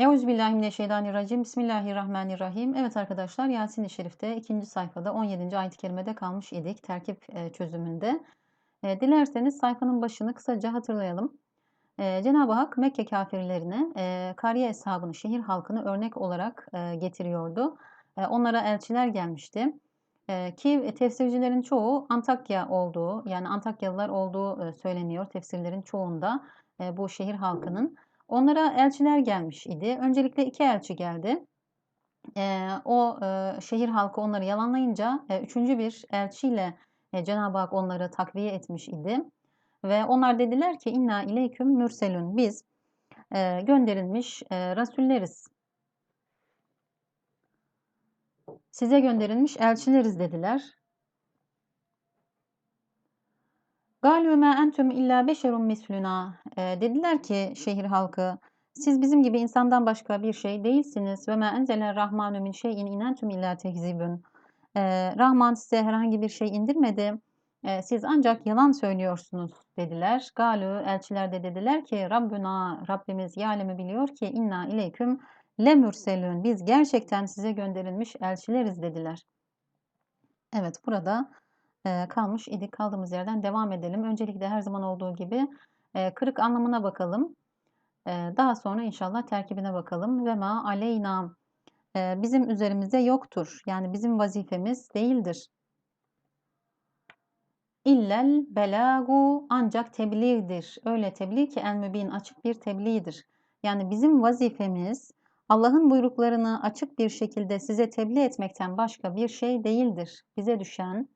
Euzubillahimineşşeytanirracim. Bismillahirrahmanirrahim. Evet arkadaşlar Yasin-i Şerif'te ikinci sayfada 17. ayet-i kerimede kalmış idik terkip e, çözümünde. E, dilerseniz sayfanın başını kısaca hatırlayalım. E, Cenab-ı Hak Mekke kafirlerine e, Kariye hesabını, şehir halkını örnek olarak getiriyordu. Onlara elçiler gelmişti. Ki tefsircilerin çoğu Antakya olduğu, yani Antakyalılar olduğu söyleniyor tefsirlerin çoğunda bu şehir halkının. Onlara elçiler gelmiş idi. Öncelikle iki elçi geldi. E, o e, şehir halkı onları yalanlayınca e, üçüncü bir elçiyle e, Cenab-ı Hak onları takviye etmiş idi. Ve onlar dediler ki inna ileyküm mürselün. Biz e, gönderilmiş rasulleriz. Size gönderilmiş elçileriz dediler. Galû mâ entüm illâ beşerun misluna. E, dediler ki şehir halkı siz bizim gibi insandan başka bir şey değilsiniz. Ve mâ enzele rahmanu min şeyin inentum illâ tekzibun. E, Rahman size herhangi bir şey indirmedi. E, siz ancak yalan söylüyorsunuz dediler. Galü elçiler de dediler ki Rabbuna Rabbimiz yalemi biliyor ki inna ileyküm lemürselün. Biz gerçekten size gönderilmiş elçileriz dediler. Evet burada kalmış idik. Kaldığımız yerden devam edelim. Öncelikle her zaman olduğu gibi kırık anlamına bakalım. daha sonra inşallah terkibine bakalım. Ve ma aleyna bizim üzerimize yoktur. Yani bizim vazifemiz değildir. İllel belagu ancak tebliğdir. Öyle tebliğ ki el mübin açık bir tebliğdir. Yani bizim vazifemiz Allah'ın buyruklarını açık bir şekilde size tebliğ etmekten başka bir şey değildir. Bize düşen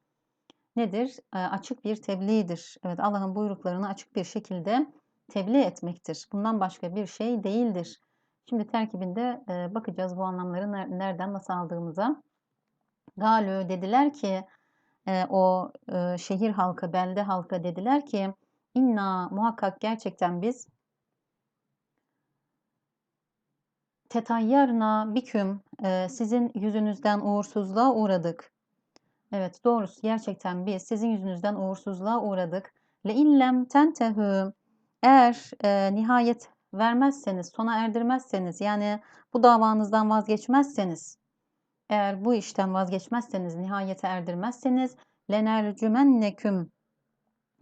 nedir? Açık bir tebliğdir. Evet Allah'ın buyruklarını açık bir şekilde tebliğ etmektir. Bundan başka bir şey değildir. Şimdi terkibinde bakacağız bu anlamları nereden nasıl aldığımıza. Galü dediler ki o şehir halkı, belde halkı dediler ki inna muhakkak gerçekten biz tetayyarna biküm sizin yüzünüzden uğursuzluğa uğradık. Evet doğrusu gerçekten biz sizin yüzünüzden uğursuzluğa uğradık. Le illem tentehu eğer e, nihayet vermezseniz, sona erdirmezseniz yani bu davanızdan vazgeçmezseniz eğer bu işten vazgeçmezseniz, nihayete erdirmezseniz lenercümenneküm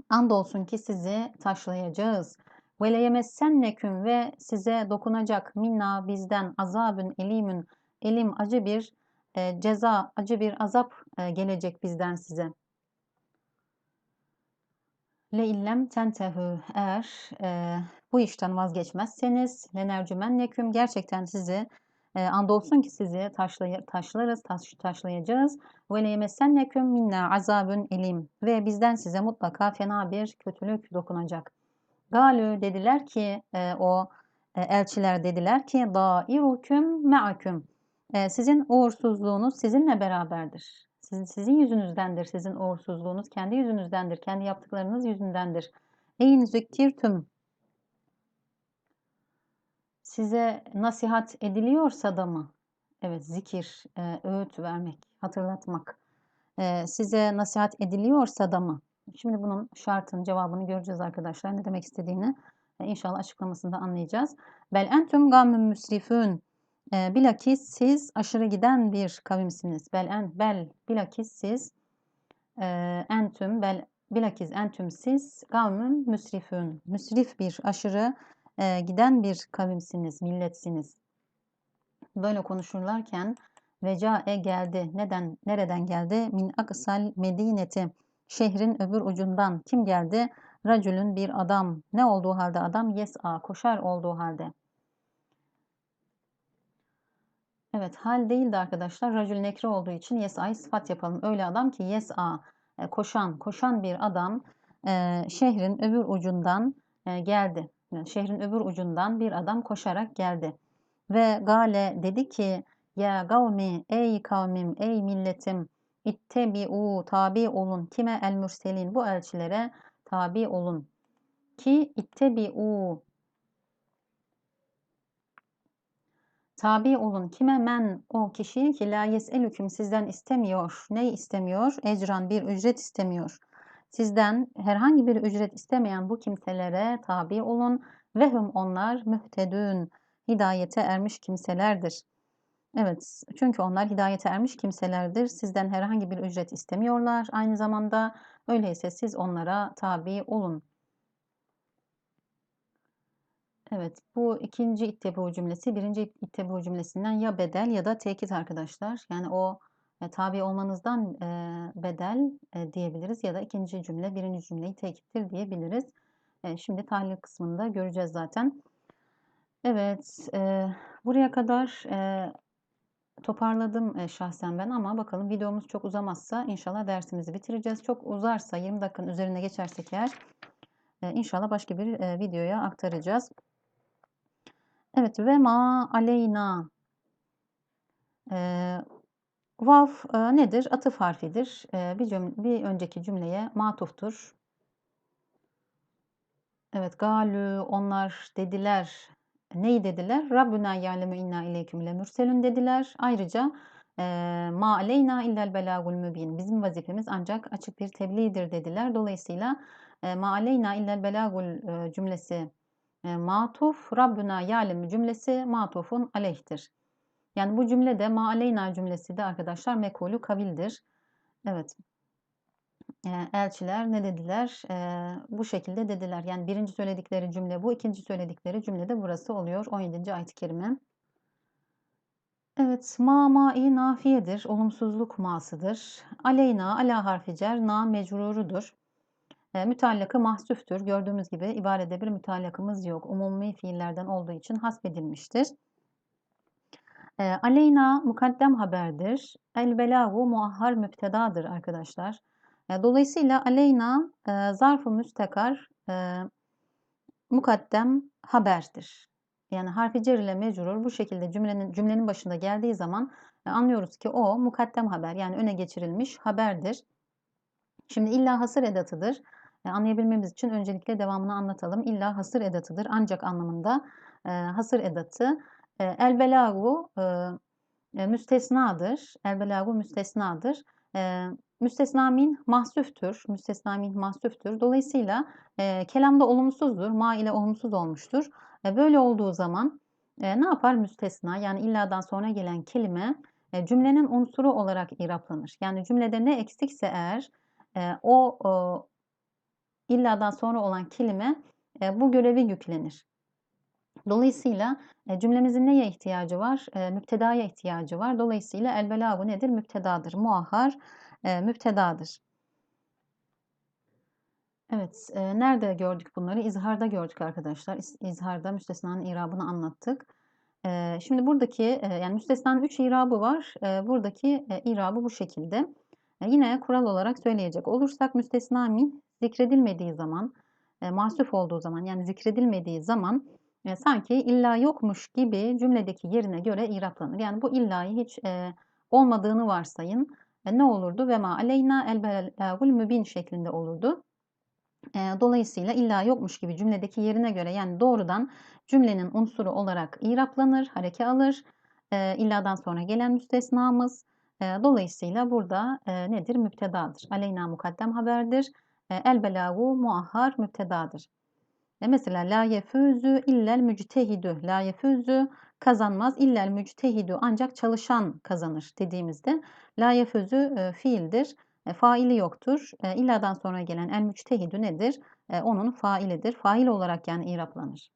andolsun ki sizi taşlayacağız. Ve leyemessenneküm ve size dokunacak minna bizden azabün elimün elim acı bir e, ceza, acı bir azap e, gelecek bizden size. Le illem tentehu eğer e, bu işten vazgeçmezseniz lenercümenneküm gerçekten sizi e, andolsun ki sizi taşlay taşlarız, taş taşlayacağız. Ve leyemessenneküm minna azabun elim ve bizden size mutlaka fena bir kötülük dokunacak. Galü dediler ki e, o e, elçiler dediler ki dairukum me'akum e, sizin uğursuzluğunuz sizinle beraberdir. Sizin, sizin yüzünüzdendir sizin uğursuzluğunuz. Kendi yüzünüzdendir. Kendi yaptıklarınız yüzündendir. Eyn zükkirtüm size nasihat ediliyorsa da mı? Evet zikir, e, öğüt vermek, hatırlatmak. E, size nasihat ediliyorsa da mı? Şimdi bunun şartın cevabını göreceğiz arkadaşlar. Ne demek istediğini e, inşallah açıklamasında anlayacağız. Bel entüm gammün müsrifün. E, bilakis siz aşırı giden bir kavimsiniz. Bel en bel bilakis siz e, entüm bel bilakis entüm siz kavmün müsrifün. Müsrif bir aşırı e, giden bir kavimsiniz, milletsiniz. Böyle konuşurlarken vecae geldi. Neden, nereden geldi? Min aksal medineti. Şehrin öbür ucundan. Kim geldi? Racülün bir adam. Ne olduğu halde adam? Yes'a, koşar olduğu halde. Evet, hal değildi arkadaşlar. Racül nekre olduğu için yes'a'yı sıfat yapalım. Öyle adam ki yes'a, e, koşan, koşan bir adam e, şehrin öbür ucundan e, geldi şehrin öbür ucundan bir adam koşarak geldi. Ve Gale dedi ki ya gavmi ey kavmim ey milletim ittebi'u tabi olun kime el mürselin bu elçilere tabi olun ki ittebi'u tabi olun kime men o kişi ki la yeselüküm sizden istemiyor ne istemiyor ecran bir ücret istemiyor Sizden herhangi bir ücret istemeyen bu kimselere tabi olun ve hum onlar mühtedün. hidayete ermiş kimselerdir. Evet, çünkü onlar hidayete ermiş kimselerdir. Sizden herhangi bir ücret istemiyorlar. Aynı zamanda öyleyse siz onlara tabi olun. Evet, bu ikinci ittebu cümlesi birinci ittebu cümlesinden ya bedel ya da tekit arkadaşlar. Yani o e, tabi olmanızdan e, bedel e, diyebiliriz ya da ikinci cümle birinci cümleyi tekittir diyebiliriz. E, şimdi tahlil kısmında göreceğiz zaten. Evet, e, buraya kadar e, toparladım e, şahsen ben ama bakalım videomuz çok uzamazsa inşallah dersimizi bitireceğiz. Çok uzarsa 20 dakikanın üzerine geçersek eğer e, inşallah başka bir e, videoya aktaracağız. Evet ve ma aleyna e, vav e, nedir? Atıf harfidir. E, bir, cümle, bir önceki cümleye matuftur. Evet galü onlar dediler. Neyi dediler? Rabbuna ya'lemu inna ileyküm lemürselün dediler. Ayrıca e, ma aleyna illel belagul mübin. Bizim vazifemiz ancak açık bir tebliğdir dediler. Dolayısıyla e, ma aleyna illel belagul e, cümlesi matuf, Rabbuna ya'lemu cümlesi matufun aleyhtir. Yani bu cümlede ma aleyna cümlesi de arkadaşlar mekulü kavildir. Evet. Elçiler ne dediler? Bu şekilde dediler. Yani birinci söyledikleri cümle bu, ikinci söyledikleri cümle de burası oluyor. 17. ayet-i kerime. Evet, ma ma'i nafiyedir, olumsuzluk masıdır. Aleyna, ala harfi cer, na mecrurudur. E, müteallakı mahsüftür. Gördüğümüz gibi ibarede bir müteallakımız yok. Umumi fiillerden olduğu için hasbedilmiştir. E, aleyna mukaddem haberdir. El belagu muahhar müptedadır arkadaşlar. E, dolayısıyla aleyna e, zarf-ı müstekar e, mukaddem haberdir. Yani harfi cer ile mecrur bu şekilde cümlenin cümlenin başında geldiği zaman e, anlıyoruz ki o mukaddem haber yani öne geçirilmiş haberdir. Şimdi illa hasır edatıdır. E, anlayabilmemiz için öncelikle devamını anlatalım. İlla hasır edatıdır ancak anlamında e, hasır edatı. E, el belagu e, e, müstesnadır. El belagu müstesnadır. E, müstesna min mahsüftür. Müstesna min mahsüftür. Dolayısıyla e, kelamda olumsuzdur. Ma ile olumsuz olmuştur. Böyle olduğu zaman ne yapar müstesna? Yani illadan sonra gelen kelime cümlenin unsuru olarak iraplanır. Yani cümlede ne eksikse eğer o, o illadan sonra olan kelime e, bu görevi yüklenir. Dolayısıyla e, cümlemizin neye ihtiyacı var? E, müptedaya ihtiyacı var. Dolayısıyla el belagu nedir? Müptedadır. Muahhar e, müptedadır. Evet, e, nerede gördük bunları? İzharda gördük arkadaşlar. İzharda müstesnanın irabını anlattık. E, şimdi buradaki, e, yani müstesnanın 3 irabı var. E, buradaki e, irabı bu şekilde. E, yine kural olarak söyleyecek olursak müstesna min zikredilmediği zaman, e, mahsuf olduğu zaman yani zikredilmediği zaman e, sanki illa yokmuş gibi cümledeki yerine göre iraplanır. Yani bu illayı hiç e, olmadığını varsayın. E, ne olurdu? Ve ma aleyna el mübin şeklinde olurdu. E, dolayısıyla illa yokmuş gibi cümledeki yerine göre yani doğrudan cümlenin unsuru olarak iraplanır, hareke alır. E, illadan sonra gelen müstesnamız. E, dolayısıyla burada e, nedir? Müptedadır. Aleyna mukaddem haberdir. E, el belagu muahhar müptedadır. E mesela la yefüzü illel müctehidü. La yefüzü kazanmaz. illel müctehidü ancak çalışan kazanır dediğimizde la yefüzü e, fiildir. E, faili yoktur. E, illadan sonra gelen el müctehidü nedir? Onun failidir. Fail olarak yani iraplanır.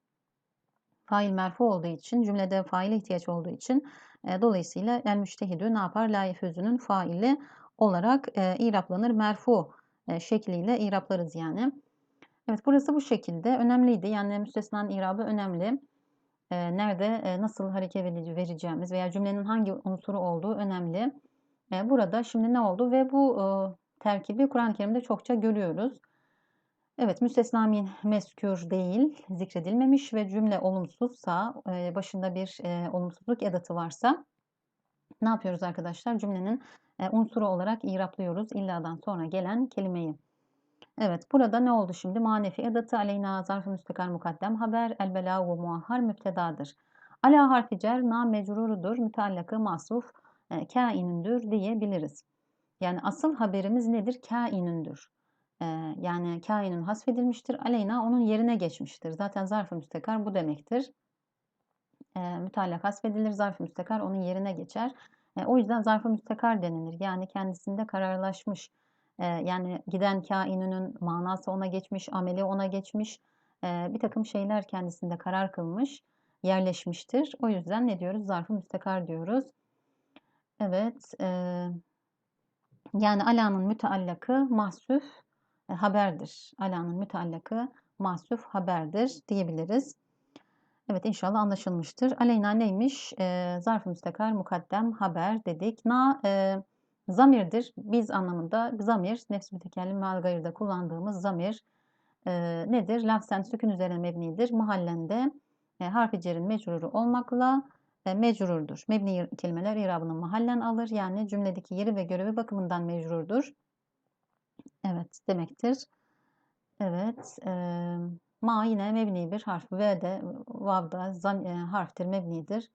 Fail merfu olduğu için, cümlede faile ihtiyaç olduğu için dolayısıyla el müctehidü ne yapar? La yefüzünün faili olarak e, iraplanır. Merfu şekliyle iraplarız yani. Evet burası bu şekilde. Önemliydi. Yani müstesnanın irabı önemli. E, nerede e, nasıl hareket vereceğimiz veya cümlenin hangi unsuru olduğu önemli. E, burada şimdi ne oldu ve bu e, terkibi Kur'an-ı Kerim'de çokça görüyoruz. Evet müstesna min meskür değil, zikredilmemiş ve cümle olumsuzsa, e, başında bir e, olumsuzluk edatı varsa ne yapıyoruz arkadaşlar? Cümlenin e, unsuru olarak iraplıyoruz illadan sonra gelen kelimeyi. Evet burada ne oldu şimdi? Manefi edatı aleyna zarf-ı müstakar mukaddem haber el belagu muahhar müptedadır. Ala harfi cer na mecrurudur müteallakı masruf e, kainündür diyebiliriz. Yani asıl haberimiz nedir? Kainündür. E, yani kainün hasfedilmiştir. Aleyna onun yerine geçmiştir. Zaten zarf-ı müstakar bu demektir. E, müteallak hasfedilir. Zarf-ı müstekar onun yerine geçer. E, o yüzden zarf-ı müstekar denilir. Yani kendisinde kararlaşmış. E, yani giden kaininin manası ona geçmiş, ameli ona geçmiş. E, bir takım şeyler kendisinde karar kılmış, yerleşmiştir. O yüzden ne diyoruz? Zarf-ı müstekar diyoruz. Evet. E, yani alanın müteallakı mahsuf e, haberdir. Alanın müteallakı mahsuf haberdir diyebiliriz. Evet inşallah anlaşılmıştır. Aleyna neymiş? E, zarf-ı müstakar mukaddem haber dedik. Na e, zamirdir. Biz anlamında zamir, nefs mütekellim ve kullandığımız zamir e, nedir? Lafzen sükun üzerine mebnidir. Mahallende e, harfi cerin mecruru olmakla e, mecrurdur. Mebni kelimeler irabını mahallen alır. Yani cümledeki yeri ve görevi bakımından mecrurdur. Evet demektir. Evet. E, ma yine mebni bir harf. V de vavda zam, e, harftir mebnidir.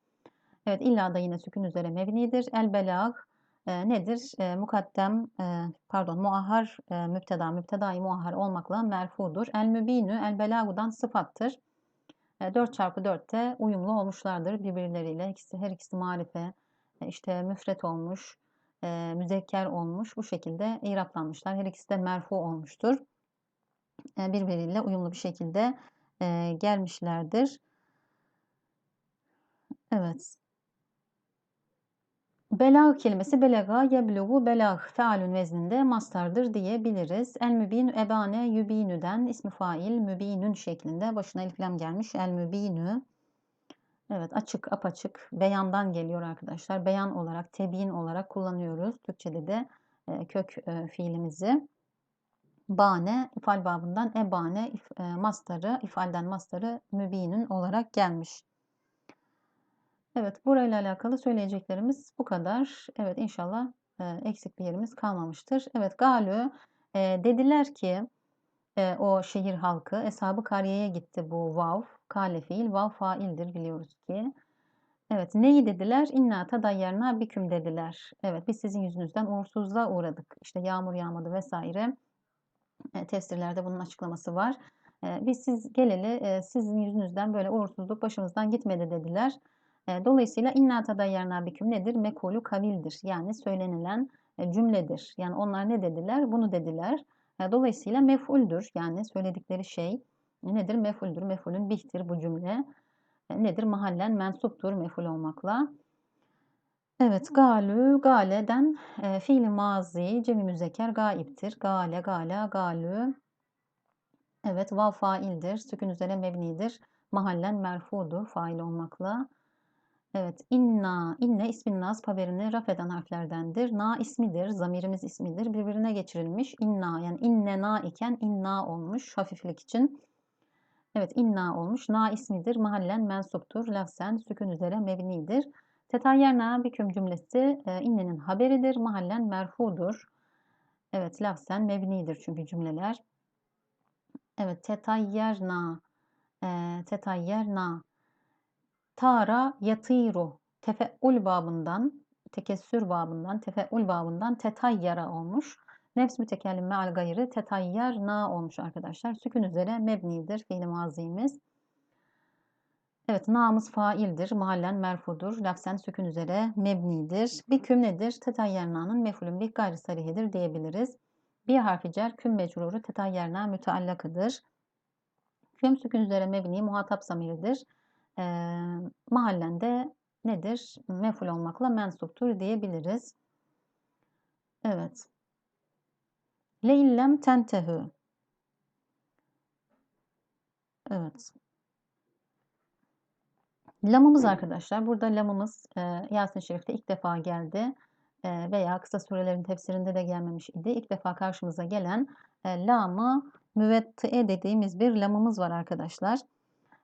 Evet illa da yine sükun üzere mebnidir. El belag e, nedir? E, mukaddem e, pardon muahhar e, müpteda müptedai muahhar olmakla merfudur. El mübinü el belagudan sıfattır. 4 çarpı 4'te uyumlu olmuşlardır birbirleriyle. İkisi, her ikisi marife, işte müfret olmuş, e, müzekker olmuş. Bu şekilde iraplanmışlar. Her ikisi de merfu olmuştur. E, birbiriyle uyumlu bir şekilde e, gelmişlerdir. Evet. Belag kelimesi belaga yeblugu belag fealün vezninde mastardır diyebiliriz. El mübin ebane yübinüden ismi fail mübinün şeklinde başına eliflam gelmiş. El mübinü Evet açık apaçık beyandan geliyor arkadaşlar. Beyan olarak tebyin olarak kullanıyoruz. Türkçede de e, kök fiilimizi. Bane ifal babından ebane if, e, mastarı ifalden mastarı mübinün olarak gelmiş. Evet, burayla alakalı söyleyeceklerimiz bu kadar. Evet, inşallah e, eksik bir yerimiz kalmamıştır. Evet, Galü e, dediler ki e, o şehir halkı Eshab-ı Kariye'ye gitti bu vav. Kale fiil, vav faildir biliyoruz ki. Evet, neyi dediler? İnna tadayyarna biküm dediler. Evet, biz sizin yüzünüzden uğursuzluğa uğradık. İşte yağmur yağmadı vesaire. E, tefsirlerde bunun açıklaması var. E, biz siz geleli e, sizin yüzünüzden böyle uğursuzluk başımızdan gitmedi dediler. Dolayısıyla inna tadayyarna biküm nedir? Mekulü kavildir. Yani söylenilen cümledir. Yani onlar ne dediler? Bunu dediler. Dolayısıyla mef'uldür. Yani söyledikleri şey nedir? Mef'uldür. Mef'ulün bihtir bu cümle. Nedir? Mahallen mensuptur mef'ul olmakla. Evet, galü, galeden e, fiili mazi, cemi müzekker, gaiptir. Gale, gala, galü. Evet, vav faildir. Sükun üzerine mebnidir. Mahallen merfudur fail olmakla. Evet, inna, inne ismin nas haberini raf eden harflerdendir. Na ismidir, zamirimiz ismidir. Birbirine geçirilmiş. Inna yani inne na iken inna olmuş hafiflik için. Evet, inna olmuş. Na ismidir, mahallen mensuptur. Lafzen sükun üzere mebnidir. Tetayyerna biküm cümlesi e, innenin haberidir. Mahallen merfudur. Evet, lafzen mebnidir çünkü cümleler. Evet, tetayyerna, e, tetayyerna Tara yatiru tefeul babından, tekessür babından, tefeul babından tetayyara olmuş. Nefs mütekellim meal gayrı tetayyar na olmuş arkadaşlar. Sükun üzere mebnidir fiil mazimiz. Evet namız faildir. Mahallen merfudur. Lafzen sükun üzere mebnidir. Bir küm nedir? Tetayyerna'nın mefulün bir gayri sarihidir diyebiliriz. Bir harfi cer küm mecruru tetayyerna müteallakıdır. Küm sükun üzere mebni muhatap zamiridir e, mahallende nedir? Meful olmakla mensuptur diyebiliriz. Evet. Leillem tentehü. Evet. Lamımız arkadaşlar. Burada lamımız e, Yasin Şerif'te ilk defa geldi. E, veya kısa surelerin tefsirinde de gelmemiş idi. İlk defa karşımıza gelen e, lamı müvetti'e dediğimiz bir lamımız var arkadaşlar.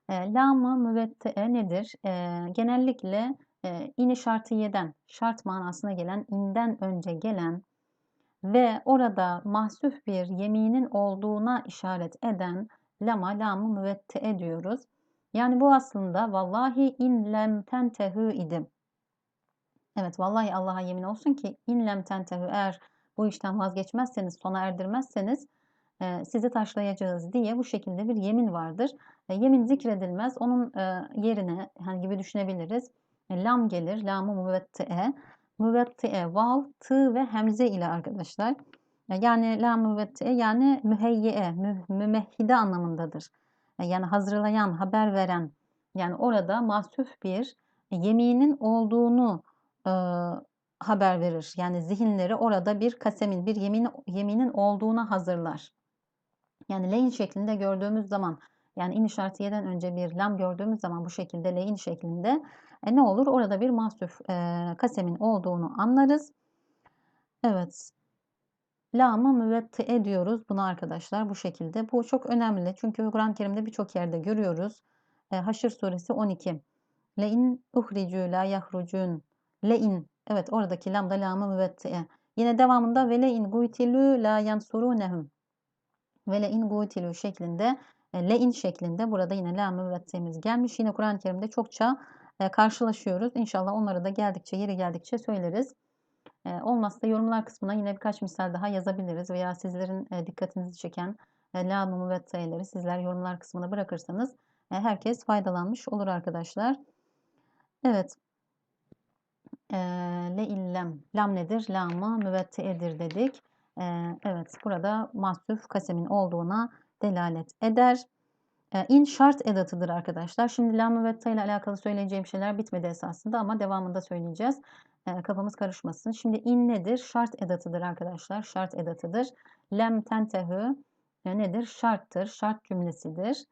E, Lam-ı müvette'e nedir? E, genellikle e, ini şartiyeden, şart manasına gelen, inden önce gelen ve orada mahsuf bir yeminin olduğuna işaret eden lama lam-ı müvette'e diyoruz. Yani bu aslında vallahi in lem tentehu idim. Evet vallahi Allah'a yemin olsun ki in lem tentehu eğer bu işten vazgeçmezseniz, sona erdirmezseniz e, sizi taşlayacağız diye bu şekilde bir yemin vardır. E, yemin zikredilmez. Onun e, yerine hani gibi düşünebiliriz. E, lam gelir. Lamı müvetti'e. Müvetti'e vav, tı ve hemze ile arkadaşlar. E, yani la müvetti'e yani müheyyi'e, mü, mümehhide anlamındadır. Yani hazırlayan, haber veren. Yani orada mahsuf bir yeminin olduğunu e, haber verir. Yani zihinleri orada bir kasemin, bir yemin, yeminin olduğuna hazırlar. Yani leyin şeklinde gördüğümüz zaman yani in işaretiye'den önce bir lam gördüğümüz zaman bu şekilde leyin şeklinde e, ne olur? Orada bir mahsuf e, kasemin olduğunu anlarız. Evet. Lamı müvetti diyoruz bunu arkadaşlar bu şekilde. Bu çok önemli çünkü Kur'an-ı Kerim'de birçok yerde görüyoruz. E, Haşr suresi 12. Le'in uhricu la yahrucun. Le'in. Evet oradaki lam da lamı müvetti'e. Yine devamında ve le'in gutilü la yansurunehum. Ve le'in gutilü şeklinde e, le'in şeklinde burada yine lamı müvetti'miz gelmiş. Yine Kur'an-ı Kerim'de çokça e, karşılaşıyoruz. İnşallah onları da geldikçe yeri geldikçe söyleriz. Olmazsa yorumlar kısmına yine birkaç misal daha yazabiliriz veya sizlerin dikkatinizi çeken lamı müvetti'leri sizler yorumlar kısmına bırakırsanız herkes faydalanmış olur arkadaşlar. Evet. Le illem. Lam nedir? Lamı müvetti'edir dedik. Evet. Burada mahsuf kasemin olduğuna delalet eder. İn şart edatıdır arkadaşlar. Şimdi lam müvetta ile alakalı söyleyeceğim şeyler bitmedi esasında ama devamında söyleyeceğiz. Kafamız karışmasın. Şimdi in nedir? Şart edatıdır arkadaşlar. Şart edatıdır. Lem tentehü nedir? Şarttır. Şart cümlesidir.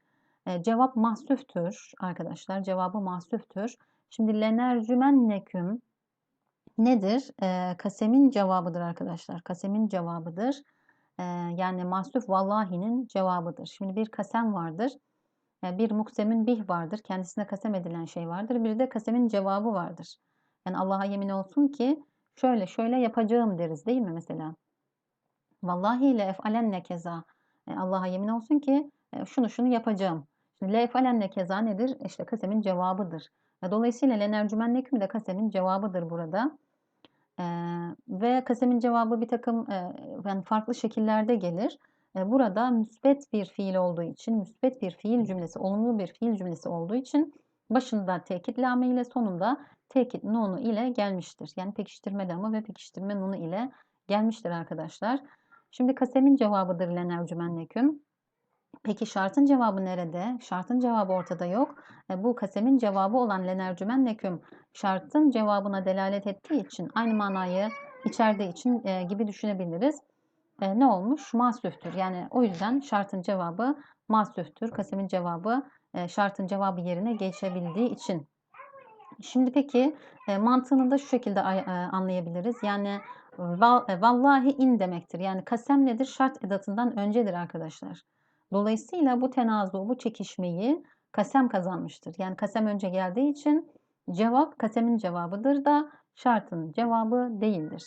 Cevap mahsüftür arkadaşlar. Cevabı mahsüftür. Şimdi lenercümenneküm nedir? Kasemin cevabıdır arkadaşlar. Kasemin cevabıdır. Yani mahsuf vallahinin cevabıdır. Şimdi bir kasem vardır. E, bir muksemin bih vardır. Kendisine kasem edilen şey vardır. Bir de kasemin cevabı vardır. Yani Allah'a yemin olsun ki şöyle şöyle yapacağım deriz değil mi mesela? Vallahi ile efalenne keza. E, Allah'a yemin olsun ki e, şunu şunu yapacağım. Şimdi le efalenne keza nedir? İşte kasemin cevabıdır. Dolayısıyla lenercümenneküm de kasemin cevabıdır burada. Ee, ve kasemin cevabı bir takım e, yani farklı şekillerde gelir. E, burada müsbet bir fiil olduğu için, müsbet bir fiil cümlesi, olumlu bir fiil cümlesi olduğu için başında tekit lame ile sonunda tekit nunu ile gelmiştir. Yani pekiştirme lamı ve pekiştirme nunu ile gelmiştir arkadaşlar. Şimdi kasemin cevabıdır lenercümenneküm. Peki şartın cevabı nerede? Şartın cevabı ortada yok. E, bu kasemin cevabı olan lenercümen neküm şartın cevabına delalet ettiği için aynı manayı içerdiği için e, gibi düşünebiliriz. E, ne olmuş? Masüftür. Yani o yüzden şartın cevabı masüftür. Kasemin cevabı e, şartın cevabı yerine geçebildiği için. Şimdi peki e, mantığını da şu şekilde e, anlayabiliriz. Yani e, vallahi in demektir. Yani kasem nedir? Şart edatından öncedir arkadaşlar. Dolayısıyla bu tenazu, bu çekişmeyi kasem kazanmıştır. Yani kasem önce geldiği için cevap kasemin cevabıdır da şartın cevabı değildir.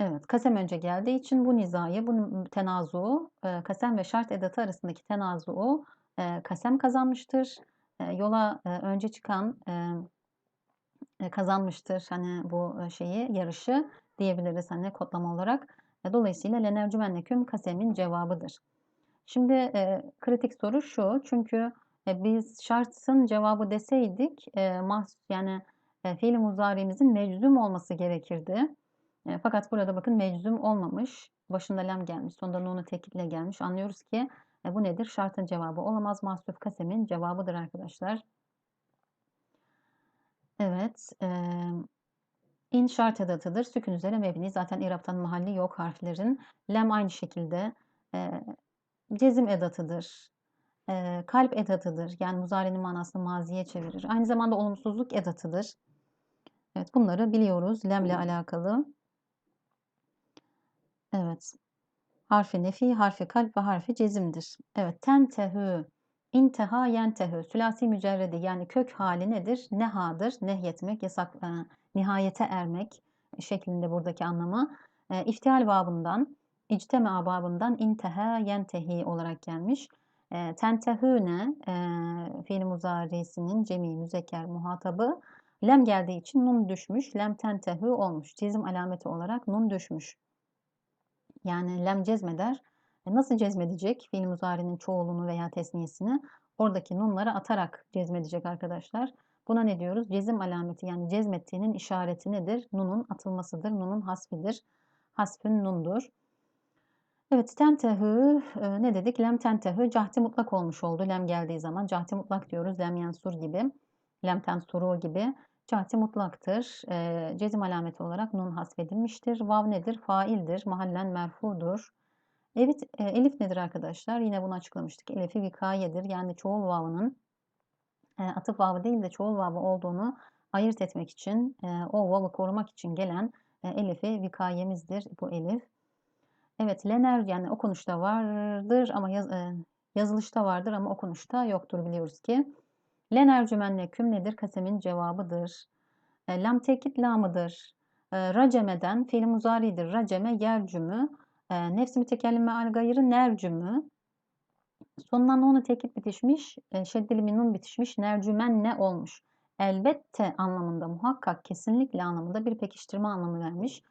Evet, kasem önce geldiği için bu nizayı, bu tenazu, e, kasem ve şart edatı arasındaki tenazu e, kasem kazanmıştır. E, yola önce çıkan kazanmıştır hani bu şeyi, yarışı diyebiliriz hani kodlama olarak. Dolayısıyla lenercümenneküm kasemin cevabıdır. Şimdi e, kritik soru şu. Çünkü e, biz şartın cevabı deseydik e, mas yani e, fiil muzarimizin meczum olması gerekirdi. E, fakat burada bakın meczum olmamış. Başında lem gelmiş. Sonunda nunu tekitle gelmiş. Anlıyoruz ki e, bu nedir? Şartın cevabı olamaz. Mahsuf kasemin cevabıdır arkadaşlar. Evet. E, in şart edatıdır. Sükun üzere mebni. Zaten iraptan mahalli yok harflerin. Lem aynı şekilde. E, cezim edatıdır. E, kalp edatıdır. Yani muzari'nin manasını maziye çevirir. Aynı zamanda olumsuzluk edatıdır. Evet bunları biliyoruz. Lemle alakalı. Evet. Harfi nefi, harfi kalp ve harfi cezimdir. Evet. Tentehü, inteha, yentehü. Sülasi mücerredi yani kök hali nedir? Nehadır. Nehyetmek, yasak, e, nihayete ermek şeklinde buradaki anlamı. E, iftihal babından İcteme babından inteha yentehi olarak gelmiş. E, tentehüne e, fiil muzarisinin cemi müzekker muhatabı lem geldiği için nun düşmüş. Lem tentehü olmuş. Cezim alameti olarak nun düşmüş. Yani lem cezmeder. E, nasıl cezmedecek fiil muzarinin çoğulunu veya tesniyesini? Oradaki nunları atarak cezmedecek arkadaşlar. Buna ne diyoruz? Cezim alameti yani cezmettiğinin işareti nedir? Nunun atılmasıdır. Nunun hasfidir. Hasfün nundur. Evet tentehü e, ne dedik? Lem tentehü cahdi mutlak olmuş oldu. Lem geldiği zaman cahdi mutlak diyoruz. Lem yansur gibi. Lem tensuru gibi. Cahdi mutlaktır. E, cezim alameti olarak nun hasfedilmiştir. Vav nedir? Faildir. Mahallen merfudur. Evet, e, elif nedir arkadaşlar? Yine bunu açıklamıştık. Elifi vikayedir. Yani çoğul vavının e, atıf vavı değil de çoğul vavı olduğunu ayırt etmek için, e, o vavı korumak için gelen e, elifi vikayemizdir bu elif. Evet, lener yani okunuşta vardır ama yaz, e, yazılışta vardır ama okunuşta yoktur biliyoruz ki. Lener küm nedir? Kasemin cevabıdır. E, lam tekit lamıdır. E, racemeden fiil muzaridir. Raceme yercümü. E, nefsi mütekellime al gayrı nercümü. Sonundan onu tekit bitişmiş, e, şeddeli minun bitişmiş, nercümen ne olmuş. Elbette anlamında, muhakkak, kesinlikle anlamında bir pekiştirme anlamı vermiş.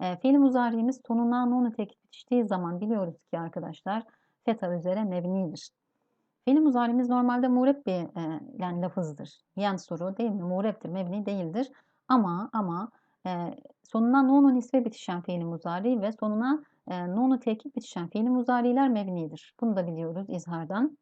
E, fiil muzari'miz sonundan onu tekit bitiştiği zaman biliyoruz ki arkadaşlar feta üzere mebnidir. Fiil muzarimiz normalde mureb bir e, yani lafızdır. Yan soru değil mi? Murebdir, mebni değildir. Ama ama e, sonuna nunu nisbe bitişen fiil muzari ve sonuna e, nunu tekit bitişen fiil muzariler mebnidir. Bunu da biliyoruz izhardan.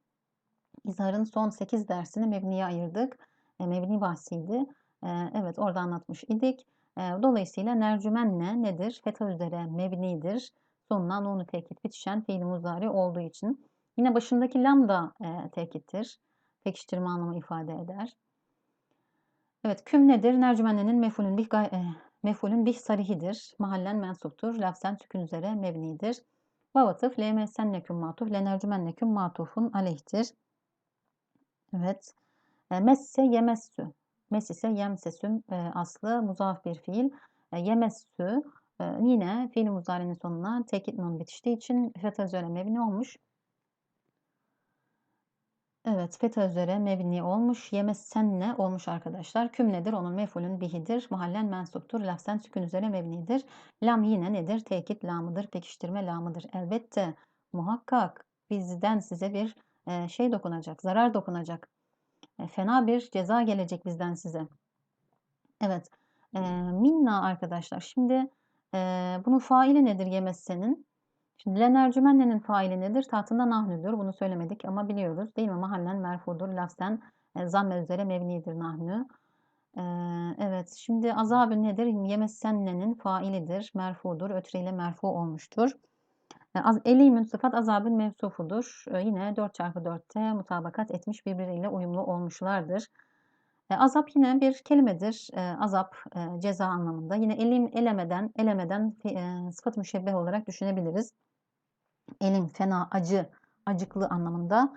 İzharın son 8 dersini mebniye ayırdık. E, mebni bahsiydi. E, evet orada anlatmış idik. E, dolayısıyla nercümenle nedir? Feta üzere mebnidir. Sonuna nunu tekit bitişen fiil muzari olduğu için. Yine başındaki lam da e, tekittir. Pekiştirme anlamı ifade eder. Evet küm nedir? Nercümenlenin mefulün bih, e, mefulün bih sarihidir. Mahallen mensuptur. Lafzen sükün üzere mebnidir. Vavatıf lemessenneküm matuf lenercümenneküm matufun aleyhtir. Evet. E, messe yemessü. Mes ise yemsesüm e, aslı muzaf bir fiil. E, yemessü e, yine fiil muzarinin sonuna tekit nun bitiştiği için fetha üzere mebni olmuş. Evet, feta üzere mebni olmuş. Yemessenne olmuş arkadaşlar. Küm nedir? Onun mefulün bihidir. Mahallen mensuptur. Lafzen sükün üzere mebnidir. Lam yine nedir? Tekit lamıdır. Pekiştirme lamıdır. Elbette muhakkak bizden size bir e, şey dokunacak. Zarar dokunacak. E, fena bir ceza gelecek bizden size. Evet. E, minna arkadaşlar. Şimdi bunun faili nedir yemessenin? Şimdi lenercümennenin faili nedir? Tahtında nahnüdür. Bunu söylemedik ama biliyoruz değil mi? Mahallen merfudur. Lafzen e, zamme üzere mevnidir nahnü. Ee, evet şimdi azabı nedir? Yemessennenin failidir. Merfudur. Ötreyle merfu olmuştur. E, Elimün sıfat azabın mevsufudur. E, yine 4 çarpı 4'te mutabakat etmiş birbiriyle uyumlu olmuşlardır. E, azap yine bir kelimedir. E, azap e, ceza anlamında. Yine elim elemeden, elemeden sıfat müşebbeh olarak düşünebiliriz elim, fena, acı, acıklı anlamında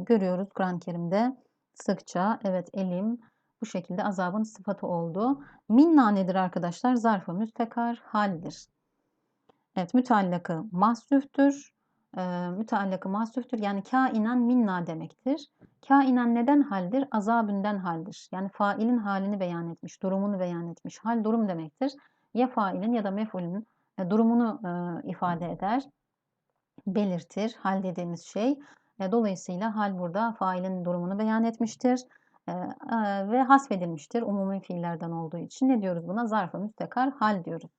görüyoruz Kur'an-ı Kerim'de sıkça. Evet elim bu şekilde azabın sıfatı oldu. Minna nedir arkadaşlar? Zarfı müstekar haldir. Evet müteallakı mahsüftür. E, müteallakı mahsüftür. Yani kainen minna demektir. Kainen neden haldir? Azabünden haldir. Yani failin halini beyan etmiş, durumunu beyan etmiş. Hal durum demektir. Ya failin ya da mef'ulün e, durumunu e, ifade eder belirtir. Hal dediğimiz şey. E, dolayısıyla hal burada failin durumunu beyan etmiştir e, e, ve hasfedilmiştir umumi fiillerden olduğu için. Ne diyoruz buna? Zarf-ı müstekar hal diyoruz.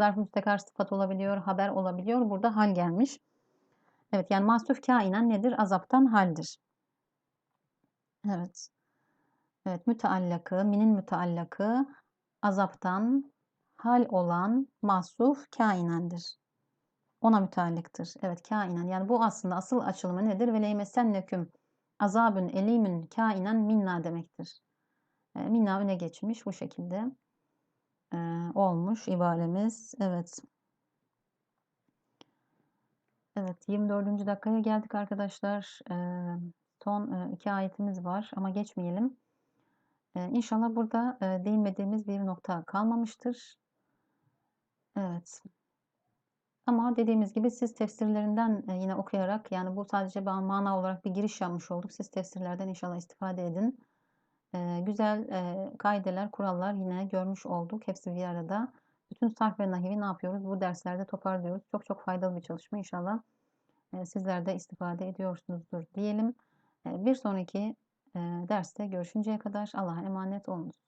Zarf-ı müstekar sıfat olabiliyor, haber olabiliyor. Burada hal gelmiş. Evet yani masuf kainen nedir? Azaptan haldir. Evet. Evet müteallakı, minin müteallakı azaptan hal olan masuf kainendir ona müteallıktır. Evet kainen. Yani bu aslında asıl açılımı nedir? Ve leymesenneküm azabün elimün kainen minna demektir. E, minna öne geçmiş bu şekilde e, olmuş ibaremiz. Evet. Evet 24. dakikaya geldik arkadaşlar. E, son iki ayetimiz var ama geçmeyelim. E, inşallah burada e, değinmediğimiz bir nokta kalmamıştır. Evet. Ama dediğimiz gibi siz tefsirlerinden yine okuyarak yani bu sadece mana olarak bir giriş yapmış olduk. Siz tefsirlerden inşallah istifade edin. Ee, güzel e, kaideler, kurallar yine görmüş olduk. Hepsi bir arada. Bütün sarf ve nahivi ne yapıyoruz? Bu derslerde toparlıyoruz. Çok çok faydalı bir çalışma inşallah. eee, sizler de istifade ediyorsunuzdur diyelim. Eee, bir sonraki, eee, derste görüşünceye kadar Allah'a emanet olunuz.